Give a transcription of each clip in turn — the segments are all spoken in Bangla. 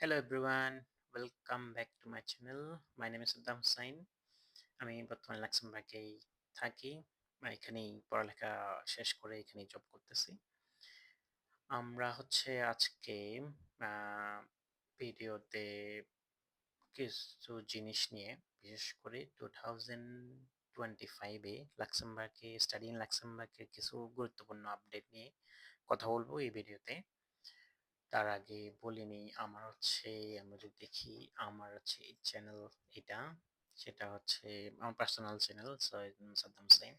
Hello everyone, welcome back to my channel. My name is Saddam Hussain. আমি বর্তমানে লাক্সেমবার্গেই থাকি এখানেই পড়ালেখা শেষ করে এখানেই জব করতেছি আমরা হচ্ছে আজকে ভিডিওতে কিছু জিনিস নিয়ে বিশেষ করে টু থাউজেন্ড টোয়েন্টি ফাইভে লাক্সেমবার্গে স্টাডি ইন লাক্সেমবার্গের কিছু গুরুত্বপূর্ণ আপডেট নিয়ে কথা বলব এই ভিডিওতে তার আগে বলে নিই আমার হচ্ছে আমরা যদি দেখি আমার হচ্ছে চ্যানেল এটা, সেটা হচ্ছে আমার পার্সোনাল চ্যানেল সাদ্দাম হোসেন।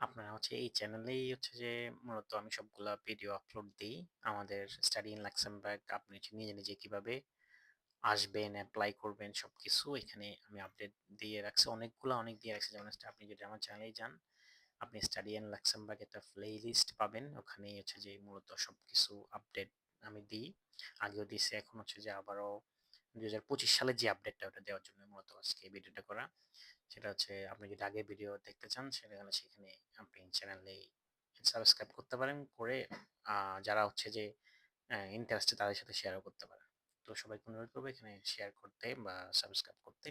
আপনারা হচ্ছে এই চ্যানেলেই হচ্ছে যে মূলত আমি সবগুলা ভিডিও আপলোড দিই। আমাদের স্টাডি ইন লাক্সেমবার্গ আপনি হচ্ছে নিজে নিজে কীভাবে আসবেন অ্যাপ্লাই করবেন সব কিছু এখানে আমি আপডেট দিয়ে রাখছি। অনেকগুলো অনেক দিয়ে রাখছি। যেমন আপনি যদি আমার চ্যানেলেই যান, আপনি স্টাডি ইন লাক্সেমবার্গ একটা প্লে লিস্ট পাবেন। ওখানেই হচ্ছে যে মূলত সব কিছু আপডেট আমি দিই। আগেও দিয়েছি, এখন হচ্ছে যে আবারও দুই হাজার পঁচিশ সালে যে আপডেটটা ওটা দেওয়ার জন্য মূলত আজকে ভিডিওটা করা। সেটা হচ্ছে আপনি যদি আগে ভিডিও দেখতে চান, সেখানে সেখানে আপনি চ্যানেলে সাবস্ক্রাইব করতে পারেন, করে যারা হচ্ছে যে ইন্টারেস্টে তাদের সাথে শেয়ারও করতে পারেন। তো সবাইকে অনুরোধ করব এখানে শেয়ার করতে বা সাবস্ক্রাইব করতে।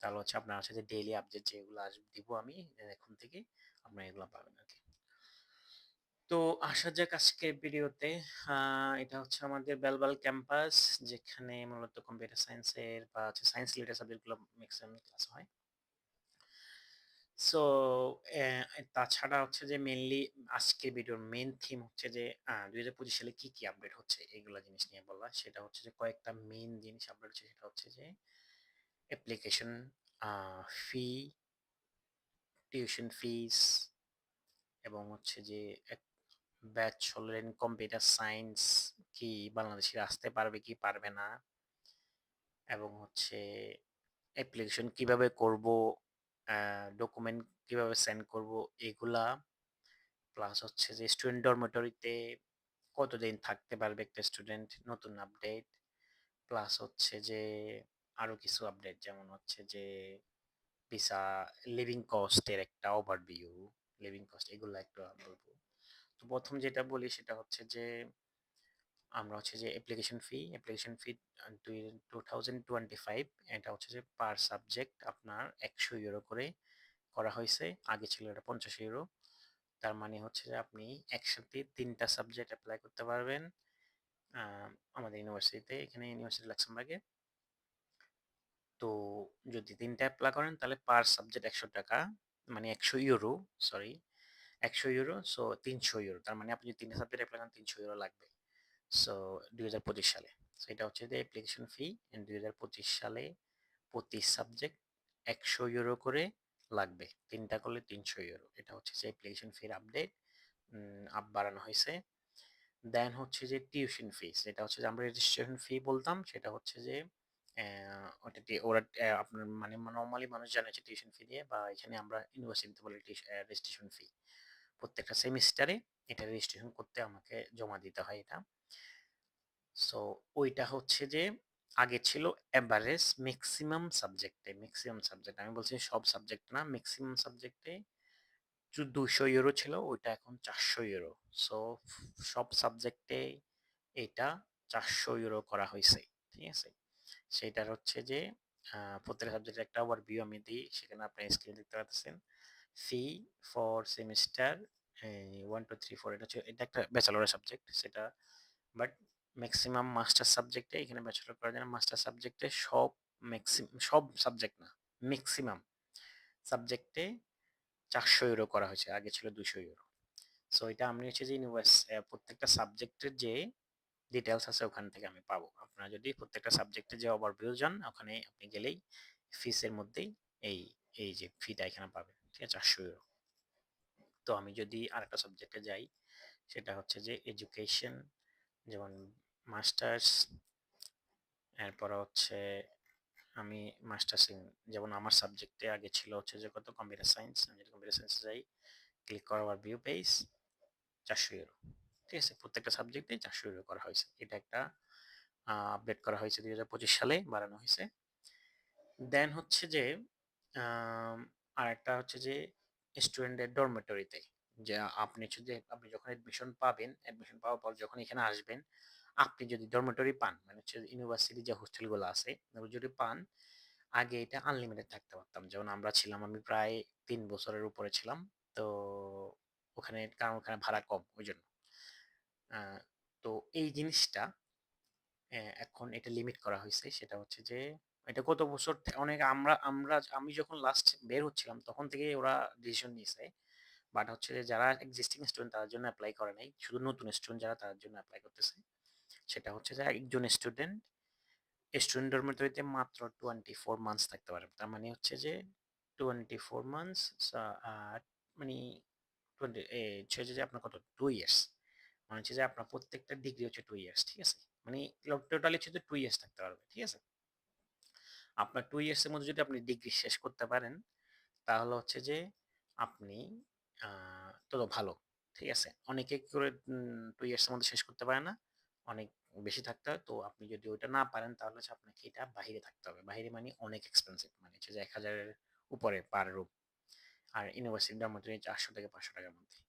তাহলে হচ্ছে আপনার হচ্ছে যে ডেইলি আপডেট যেগুলো আস দিব আমি, এখন থেকে আপনারা এগুলো পাবেন আর কি। তো আসা যাক আজকের ভিডিওতে। এটা হচ্ছে আমাদের বেলবাল ক্যাম্পাস যেখানে মূলত কম্পিউটার সায়েন্সের বা হচ্ছে সায়েন্স রিলেটেড সাবজেক্টগুলো ম্যাক্সিমাম ক্লাস হয়। সো তাছাড়া হচ্ছে যে মেনলি আজকের ভিডিওর মেন থিম হচ্ছে যে দুই হাজার পঁচিশ সালে কি কি আপডেট হচ্ছে এইগুলো জিনিস নিয়ে বলা। সেটা হচ্ছে যে কয়েকটা মেন জিনিস আপডেট হচ্ছে, সেটা হচ্ছে যে অ্যাপ্লিকেশন ফি টিউশন ফিস এবং হচ্ছে যে ব্যাচেলর ইন কম্পিউটার সায়েন্স কি বাংলাদেশে আসতে পারবে, কি পারবে না? এবং হচ্ছে অ্যাপ্লিকেশন কীভাবে করব ডকুমেন্ট কীভাবে সেন্ড করব, এগুলা। প্লাস হচ্ছে যে স্টুডেন্ট ডরমেটরিতে কতদিন থাকতে পারবে একটা স্টুডেন্ট নতুন আপডেট প্লাস হচ্ছে যে আরও কিছু আপডেট যেমন হচ্ছে যে ভিসা লিভিং কস্টের একটা ওভারভিউ লিভিং কস্ট এগুলো একটু বলব। তো প্রথম যেটা বলি সেটা হচ্ছে যে, আমরা হচ্ছে যে application fee application fee two thousand twenty five এটা হচ্ছে যে পার সাবজেক্ট আপনার একশো ইউরো করে করা হয়েছে। আগে ছিল এটা পঞ্চাশ ইউরো তার মানে হচ্ছে যে আপনি একসাথে তিনটা সাবজেক্ট অ্যাপ্লাই করতে পারবেন আমাদের ইউনিভার্সিটিতে এখানে ইউনিভার্সিটি লাক্সামবার্গে তো যদি তিনটা অ্যাপ্লাই করেন তাহলে পার সাবজেক্ট একশো টাকা মানে একশো ইউরো সরি একশো ইউরো সো তিনশো ইউরো। তার মানে আপনি যদি তিনটা সাবজেক্ট অ্যাপ্লাই করেন, তিনশো ইউরো লাগবে। সো দুই হাজার পঁচিশ সালে। সো এটা হচ্ছে যে অ্যাপ্লিকেশন ফি দুই হাজার পঁচিশ সালে প্রতি সাবজেক্ট একশো ইউরো করে লাগবে। তিনটা করলে তিনশো ইউরো। এটা হচ্ছে যে অ্যাপ্লিকেশন ফির আপডেট আপ বাড়ানো হয়েছে। দেন হচ্ছে যে টিউশন ফিস এটা হচ্ছে যে আমরা রেজিস্ট্রেশন ফি বলতাম, সেটা হচ্ছে যে ওটা ওরা আপনার মানে নর্মালি মানুষ জানে যে টিউশন ফি দিয়ে, বা এখানে আমরা ইউনিভার্সিটিতে বলি রেজিস্ট্রেশন ফি প্রত্যেকটা সেমিস্টারে এটা রেজিস্ট্রেশন করতে আমাকে জমা দিতে হয় এটা। সো ওইটা হচ্ছে যে, আগে ছিল অ্যাভারেজ ম্যাক্সিমাম সাবজেক্টে ম্যাক্সিমাম সাবজেক্ট আমি বলছি সব সাবজেক্ট না ম্যাক্সিমাম সাবজেক্টে দুশো ইউরো ছিল, ওইটা এখন চারশো ইউরো সো সব সাবজেক্টে এটা চারশো ইউরো করা হয়েছে ঠিক আছে? সেটার হচ্ছে যে প্রত্যেক সাবজেক্টের একটা ওভারভিউ আমি দিই, সেখানে আপনি স্ক্রিনে দেখতে পাচ্ছেন fee for semester one two three four এটা হচ্ছে, এটা একটা ব্যাচেলরের সাবজেক্ট সেটা বাট ম্যাক্সিমাম মাস্টার সাবজেক্টে এখানে ব্যাচেলর যায় না মাস্টার সাবজেক্টে সব ম্যাক্সিমাম সব সাবজেক্ট না ম্যাক্সিমাম সাবজেক্টে চারশো ইউরো করা হয়েছে, আগে ছিল দুশো ইউরো সো এটা আমি হচ্ছে যে ইউনিভার্স প্রত্যেকটা সাবজেক্টের যে ডিটেলস আছে ওখান থেকে আমি পাবো। আপনারা যদি প্রত্যেকটা সাবজেক্টে যে ওভারভিউ যান ওখানে আপনি গেলেই ফিসের মধ্যেই এই এই যে ফিটা এখানে পাবেন। ঠিক আছে চারশো ইউরো তো আমি যদি আরেকটা সাবজেক্টে যাই, সেটা হচ্ছে যে এডুকেশন যেমন মাস্টার্স এরপর হচ্ছে আমি মাস্টার্স যেমন আমার সাবজেক্টে আগে ছিল হচ্ছে যে কত? কম্পিউটার সায়েন্স আমি যদি কম্পিউটার সায়েন্সে যাই ক্লিক করার ভিউ পেজ চারশো ইউরো ঠিক আছে? প্রত্যেকটা সাবজেক্টে চারশো ইউরো করা হয়েছে। এটা একটা আপডেট করা হয়েছে দুই হাজার পঁচিশ সালে, বাড়ানো হয়েছে। দেন হচ্ছে যে আর একটা হচ্ছে যে স্টুডেন্টের ডরমেটরিতে যে, আপনি হচ্ছে যে আপনি যখন অ্যাডমিশন পাবেন অ্যাডমিশন পাওয়ার পর যখন এখানে আসবেন, আপনি যদি ডরমেটরি পান মানে হচ্ছে ইউনিভার্সিটি যে হোস্টেলগুলো আছে যদি পান, আগে এটা আনলিমিটেড থাকতে পারতাম। যেমন আমরা ছিলাম, আমি প্রায় তিন বছরের উপরে ছিলাম, তো ওখানে, কারণ ওখানে ভাড়া কম, ওই জন্য। তো এই জিনিসটা এখন এটা লিমিট করা হয়েছে, সেটা হচ্ছে যে এটা গত বছর অনেক আমরা আমরা আমি যখন লাস্ট বের হচ্ছিলাম তখন থেকে ওরা ডিসিশন নিয়েছে। বাট হচ্ছে যে যারা এক্সিস্টিং স্টুডেন্ট তাদের জন্য অ্যাপ্লাই করে নাই। শুধু নতুন স্টুডেন্ট যারা তাদের জন্য অ্যাপ্লাই করতেছে। সেটা হচ্ছে যে একজন স্টুডেন্ট স্টুডেন্ট ডরমেটরিতে মাত্র টোয়েন্টি ফোর মান্থস থাকতে পারে। তার মানে হচ্ছে যে টোয়েন্টি ফোর মান্থস মানে টোয়েন্টি হচ্ছে যে আপনার কত? টু ইয়ার্স মানে হচ্ছে যে আপনার প্রত্যেকটা ডিগ্রি হচ্ছে টু ইয়ার্স ঠিক আছে? মানে টোটালি হচ্ছে যে টু ইয়ার্স থাকতে পারবে, ঠিক আছে? আপনার টু ইয়ার্সের মধ্যে যদি আপনি ডিগ্রি শেষ করতে পারেন, তাহলে হচ্ছে যে আপনি তত ভালো, ঠিক আছে? অনেকে করে টু ইয়ার্সের মধ্যে শেষ করতে পারে না, অনেক বেশি থাকতে হয়, তো আপনি যদি ওইটা না পারেন, তাহলে হচ্ছে আপনাকে এটা বাইরে থাকতে হবে। বাহিরে মানে অনেক এক্সপেন্সিভ মানে হচ্ছে যে এক হাজারের উপরে পার রুম আর ইউনিভার্সিটি ডরমেটরি চারশো থেকে পাঁচশো টাকার মধ্যে।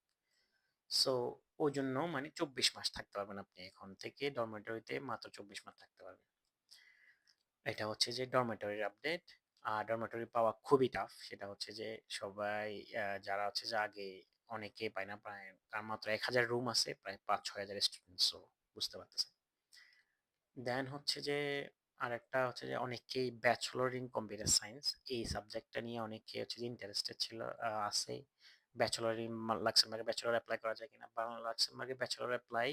সো ওই জন্য মানে চব্বিশ মাস থাকতে পারবেন আপনি এখন থেকে ডরমেটরিতে মাত্র চব্বিশ মাস থাকতে পারবেন। এটা হচ্ছে যে ডরমেটরির আপডেট আর ডরমেটরি পাওয়া খুবই টাফ সেটা হচ্ছে যে সবাই যারা হচ্ছে যে আগে অনেকে পায় না, প্রায় তার মাত্র এক হাজার রুম আছে, প্রায় পাঁচ ছয় হাজার স্টুডেন্টসও বুঝতে পারতেছে দেন হচ্ছে যে আরেকটা হচ্ছে যে অনেকেই ব্যাচেলর ইন কম্পিউটার সায়েন্স এই সাবজেক্টটা নিয়ে অনেকে হচ্ছে যে ইন্টারেস্টেড ছিল আছে। ব্যাচেলর ইন লাক্সেমবার্গে ব্যাচেলর অ্যাপ্লাই করা যায় কিনা? বাংলা লাক্সেমবার্গে ব্যাচেলর অ্যাপ্লাই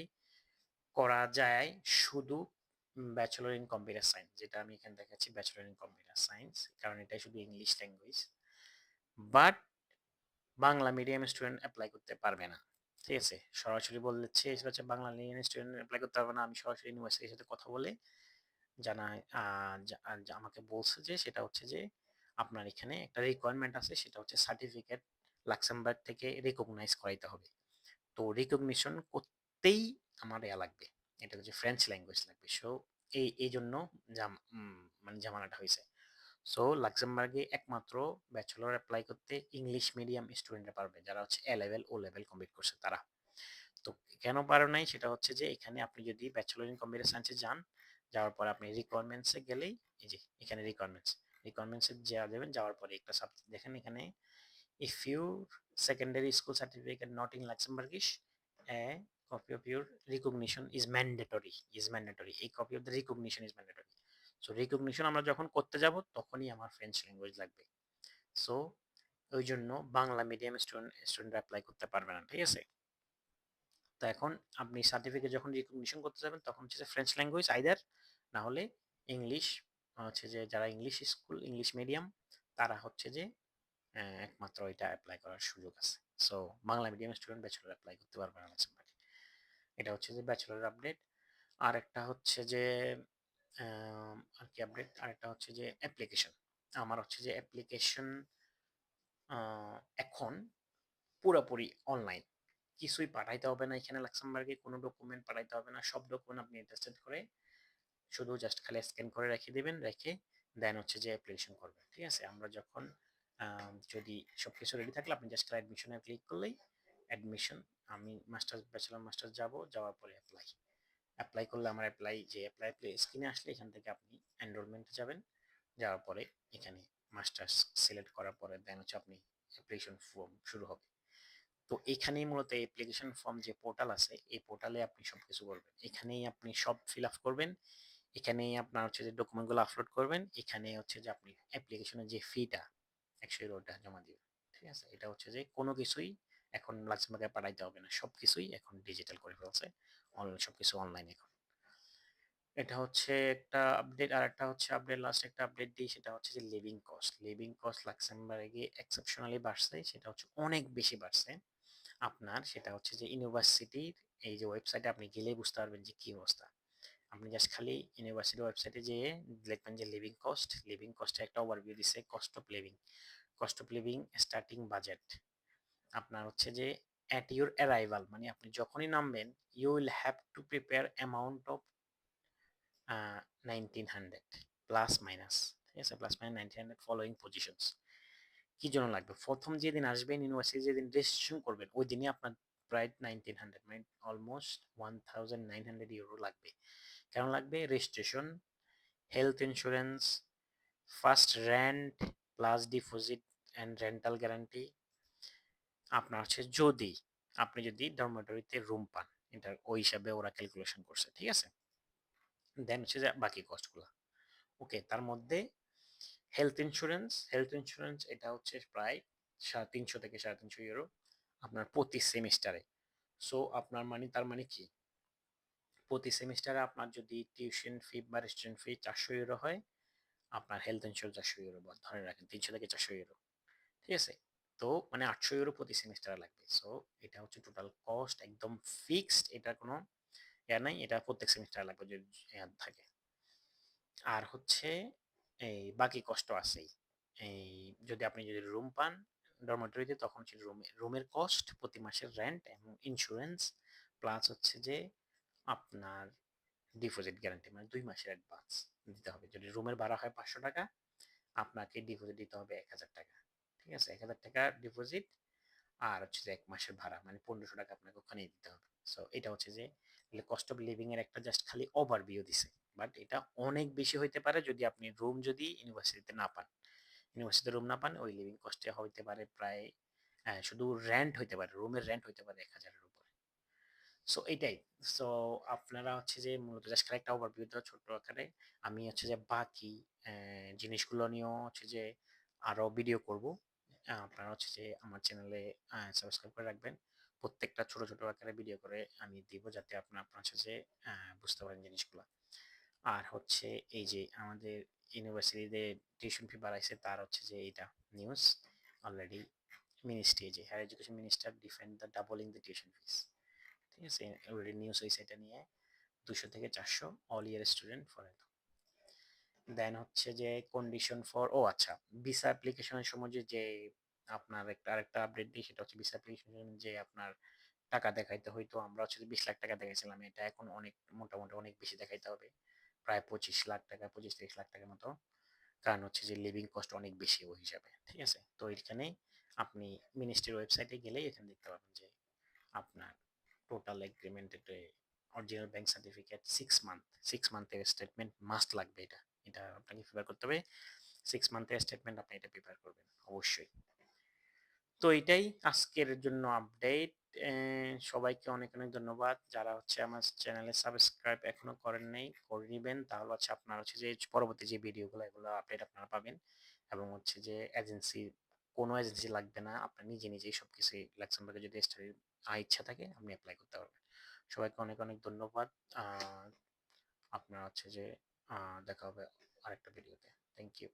করা যায় শুধু ব্যাচেলর ইন কম্পিউটার সায়েন্স যেটা আমি এখানে দেখাচ্ছি ব্যাচেলর ইন কম্পিউটার সায়েন্স কারণ এটা শুধু English language but Bangla medium student apply করতে পারবে না, ঠিক আছে? সরাসরি বলছে হচ্ছে বাংলা মিডিয়াম স্টুডেন্ট অ্যাপ্লাই করতে পারবে না, আমি সরাসরি ইউনিভার্সিটির সাথে কথা বলে জানা আমাকে বলছে যে, সেটা হচ্ছে যে, আপনার এখানে একটা রিকোয়ারমেন্ট আছে, সেটা হচ্ছে সার্টিফিকেট লাক্সেমবার্গ থেকে রিকগনাইজ করাইতে হবে। তো রিকগনিশন করতেই আমার ইয়া লাগবে। এটা হচ্ছে ফ্রেঞ্চ ল্যাঙ্গুয়েজ লাগবে। সো এই এই জন্য মানে জামানাটা হয়েছে সো লাক্সেমবার্গে একমাত্র ব্যাচেলর অ্যাপ্লাই করতে ইংলিশ মিডিয়াম স্টুডেন্টরা পারবে, যারা হচ্ছে A level O level complete করছে তারা। তো কেন পারো নাই? সেটা হচ্ছে যে, এখানে আপনি যদি ব্যাচেলর ইন কম্পিউটার সায়েন্সে যান, যাওয়ার পর আপনি রিকোয়ারমেন্টসে গেলেই, এই যে, এখানে রিকোয়ারমেন্টস রিকোয়ারমেন্টসে যাওয়া যাবেন, যাওয়ার পরে একটা সাবজেক্ট দেখেন এখানে your secondary school certificate not in Luxembourgish, a copy of your recognition is mandatory is mandatory. A copy of the recognition is mandatory. So, recognition আমরা যখন করতে যাব, তখনই আমার ফ্রেঞ্চ ল্যাঙ্গুয়েজ লাগবে। সো ওই জন্য Bangla medium student student apply করতে পারবে না, ঠিক আছে? তো এখন আপনি সার্টিফিকেট যখন রিকগনিশন করতে যাবেন, তখন হচ্ছে ফ্রেঞ্চ ল্যাঙ্গুয়েজ আইদার না হলে ইংলিশ হচ্ছে যে যারা ইংলিশ স্কুল ইংলিশ মিডিয়াম তারা হচ্ছে যে একমাত্র এটা অ্যাপ্লাই করার সুযোগ আছে। So Bangla medium student bachelor apply করতে পারবে না এটা হচ্ছে যে ব্যাচেলর আপডেট। আর একটা হচ্ছে যে আর কি আপডেট? আর একটা হচ্ছে যে অ্যাপ্লিকেশন। আমার হচ্ছে যে অ্যাপ্লিকেশন এখন পুরোপুরি অনলাইন। কিছুই পাঠাইতে হবে না এখানে লাক্সামবার্গে, কোনো ডকুমেন্ট পাঠাইতে হবে না, সব ডকুমেন্ট আপনি ইন্টারেস্টেড করে শুধু জাস্ট খালি স্ক্যান করে রেখে দিবেন, রেখে দেন হচ্ছে যে অ্যাপ্লিকেশন করবেন। ঠিক আছে? আমরা যখন যদি সব কিছু রেডি থাকলে আপনি জাস্ট অ্যাডমিশনে ক্লিক করলেই অ্যাডমিশন আমি মাস্টার্স ব্যাচেলর মাস্টার্স যাব, যাওয়ার পরে অ্যাপ্লাই অ্যাপ্লাই করলে আমার অ্যাপ্লাই যে অ্যাপ্লাই স্ক্রিনে আসলে এখান থেকে আপনি এনরোলমেন্টে যাবেন। যাওয়ার পরে এখানে মাস্টার্স সিলেক্ট করার পরে দেন হচ্ছে আপনি অ্যাপ্লিকেশন ফর্ম শুরু হবে। তো এখানেই মূলত অ্যাপ্লিকেশন ফর্ম যে পোর্টাল আছে, এই পোর্টালে আপনি সব কিছু করবেন। এখানেই আপনি সব ফিল আপ করবেন। এখানেই আপনার হচ্ছে যে ডকুমেন্টগুলো আপলোড করবেন। এখানে হচ্ছে যে আপনি অ্যাপ্লিকেশনের যে ফিটা একশো ইউরোটা জমা দিবেন। ঠিক আছে? এটা হচ্ছে যে কোনো কিছুই এখন লাক্সেমবার্গে পাঠাইতে হবে না। সব কিছুই এখন ডিজিটাল করে ফেলছে। অনলাইন সব কিছু অনলাইন এখন। এটা হচ্ছে একটা আপডেট আর একটা হচ্ছে আপডেট লাস্ট একটা আপডেট দিই, সেটা হচ্ছে যে লিভিং কস্ট লিভিং কস্ট লাক্সেমবার্গে এক্সেপশনালি বাড়ছে, সেটা হচ্ছে অনেক বেশি বাড়ছে। আপনার সেটা হচ্ছে যে ইউনিভার্সিটির এই যে ওয়েবসাইটে আপনি গেলেই বুঝতে পারবেন যে কি অবস্থা। আপনি জাস্ট খালি ইউনিভার্সিটি ওয়েবসাইটে যেয়ে দেখবেন যে লিভিং কস্ট লিভিং কস্টে একটা ওভারভিউ দিছে cost of living cost of living starting budget আপনার হচ্ছে যে অ্যাট ইউর অ্যারাইভাল মানে আপনি যখনই নামবেন you will have to prepare amount of nineteen hundred plus minus ঠিক আছে? Plus minus nineteen hundred following positions কি জন্য লাগবে? প্রথম যেদিন আসবেন ইউনিভার্সিটি যেদিন রেজিস্ট্রেশন করবেন, ওই দিনই আপনার প্রায় নাইনটিন হান্ড্রেড মানে almost one thousand nine hundred euro লাগবে। কেন লাগবে? Registration health insurance first rent plus deposit and rental guarantee আপনার হচ্ছে যদি আপনি যদি ডরমেটরিতে রুম পান, এটা ওই হিসাবে ওরা ক্যালকুলেশন করছে, ঠিক আছে? দেন হচ্ছে যে বাকি কস্টগুলো ওকে তার মধ্যে হেলথ ইন্স্যুরেন্স হেলথ ইন্স্যুরেন্স এটা হচ্ছে প্রায় সাড়ে তিনশো থেকে সাড়ে তিনশো ইউরো আপনার প্রতি সেমিস্টারে সো আপনার মানে তার মানে কি? প্রতি সেমিস্টারে আপনার যদি টিউশন ফি বা রেস্টুরেন্ট ফি চারশো ইউরো হয়, আপনার হেলথ ইন্স্যুরেন্স চারশো ইউরো বা ধরে রাখেন তিনশো থেকে চারশো ইউরো ঠিক আছে? তো মানে আটশো ইউরো প্রতি সেমিস্টারে লাগবে। সো এটা হচ্ছে টোটাল কস্ট একদম ফিক্সড এটা কোনো ইয়া নাই, এটা প্রত্যেক সেমিস্টারে লাগবে যদি থাকে। আর হচ্ছে এই বাকি কষ্ট আছেই। এই যদি আপনি যদি রুম পান ডরমেটরিতে তখন হচ্ছে রুমে রুমের কস্ট প্রতি মাসের রেন্ট এবং ইন্স্যুরেন্স প্লাস হচ্ছে যে আপনার ডিপোজিট গ্যারান্টি মানে দুই মাসের অ্যাডভান্স দিতে হবে। যদি রুমের ভাড়া হয় পাঁচশো টাকা, আপনাকে ডিপোজিট দিতে হবে এক হাজার টাকা। ঠিক আছে? এক হাজার টাকা ডিপোজিট আর হচ্ছে যে এক মাসের ভাড়া মানে পনেরোশো টাকা আপনাকে ওখানেই দিতে হবে। সো এটা হচ্ছে যে কস্ট অফ লিভিং এর একটা জাস্ট খালি ওভারভিউ দিছে। বাট এটা অনেক বেশি হইতে পারে যদি আপনি রুম যদি ইউনিভার্সিটিতে না পান। ইউনিভার্সিটিতে রুম না পান, ওই লিভিং কস্টে হইতে পারে প্রায় শুধু রেন্ট হইতে পারে রুমের রেন্ট হইতে পারে এক হাজারের উপরে। সো এটাই। সো আপনারা হচ্ছে যে মূলত জাস্ট খালি একটা ওভারভিউ দেওয়া ছোট্ট আকারে। আমি হচ্ছে যে বাকি জিনিসগুলো নিয়েও হচ্ছে যে আরও ভিডিও করব। আপনারা হচ্ছে যে আমার চ্যানেলে সাবস্ক্রাইব করে রাখবেন। প্রত্যেকটা ছোট ছোট আকারে ভিডিও করে আমি দিব যাতে আপনার আপনার হচ্ছে যে বুঝতে পারেন জিনিসগুলো। আর হচ্ছে এই যে আমাদের ইউনিভার্সিটিতে টিউশন ফি বাড়াইছে, তার হচ্ছে যে এইটা নিউজ অলরেডি মিনিস্ট্রি যে higher education minister defend the doubling the tuition fees ঠিক আছে? অলরেডি নিউজ হয়েছে এটা নিয়ে। দুশো থেকে চারশো। All year student for then হচ্ছে যে কন্ডিশন ফর ও আচ্ছা ভিসা অ্যাপ্লিকেশনের সময় যে আপনার একটা, আরেকটা আপডেট দিই, সেটা হচ্ছে ভিসা অ্যাপ্লিকেশন যে আপনার টাকা দেখাইতে হয়তো আমরা হচ্ছে বিশ লাখ টাকা দেখাইছিলাম, এটা এখন অনেক, মোটামুটি অনেক বেশি দেখাইতে হবে। প্রায় পঁচিশ লাখ টাকা, পঁচিশ তিরিশ লাখ টাকার মতো। কারণ হচ্ছে যে লিভিং কস্ট অনেক বেশি ওই হিসাবে, ঠিক আছে? তো এখানে আপনি মিনিস্ট্রির ওয়েবসাইটে গেলেই এখানে দেখতে পাবেন যে আপনার total agreemented original bank certificate six month six মান্থের স্টেটমেন্ট মাস্ট লাগবে এটা। এটা আপনাকে প্রিপেয়ার করতে হবে। সিক্স মান্থের স্টেটমেন্ট আপনি এটা প্রিপেয়ার করবেন, অবশ্যই। তো এটাই আজকের জন্য আপডেট সবাইকে অনেক অনেক ধন্যবাদ। যারা হচ্ছে আমার চ্যানেলে সাবস্ক্রাইব এখনও করেন নাই, করে নেবেন। তাহলে হচ্ছে আপনার হচ্ছে যে পরবর্তী যে ভিডিওগুলো এগুলো আপডেট আপনারা পাবেন। এবং হচ্ছে যে এজেন্সি কোনো এজেন্সি লাগবে না। আপনার নিজে নিজেই সব কিছু লাক্সামবার্গে যদি স্টাডি ইচ্ছা থাকে, আপনি অ্যাপ্লাই করতে পারবেন। সবাইকে অনেক অনেক ধন্যবাদ। আপনার হচ্ছে যে দেখা হবে আরেকটা ভিডিওতে থ্যাংক ইউ